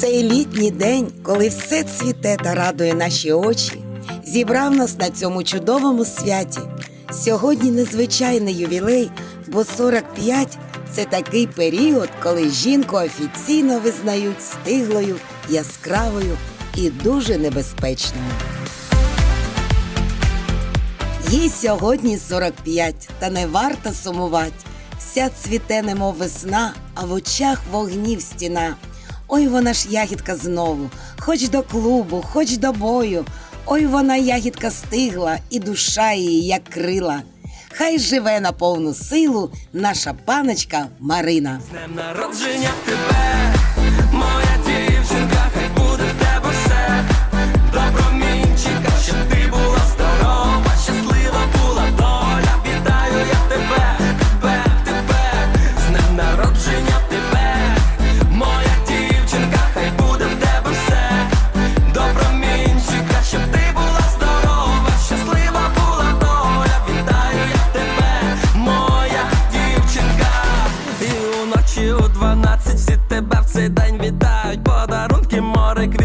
Цей літній день, коли все цвіте та радує наші очі, зібрав нас на цьому чудовому святі. Сьогодні незвичайний ювілей, бо 45 – це такий період, коли жінку офіційно визнають стиглою, яскравою і дуже небезпечною. Їй сьогодні 45, та не варто сумувати. Вся цвіте, немов весна, а в очах вогнів стіна. Ой, вона ж ягідка знову, хоч до клубу, хоч до бою. Ой, вона ягідка стигла, і душа її, як крила. Хай живе на повну силу наша паночка Марина. З днем народження тебе, 12 всі тебе в цей день вітають. Подарунки, море квітів,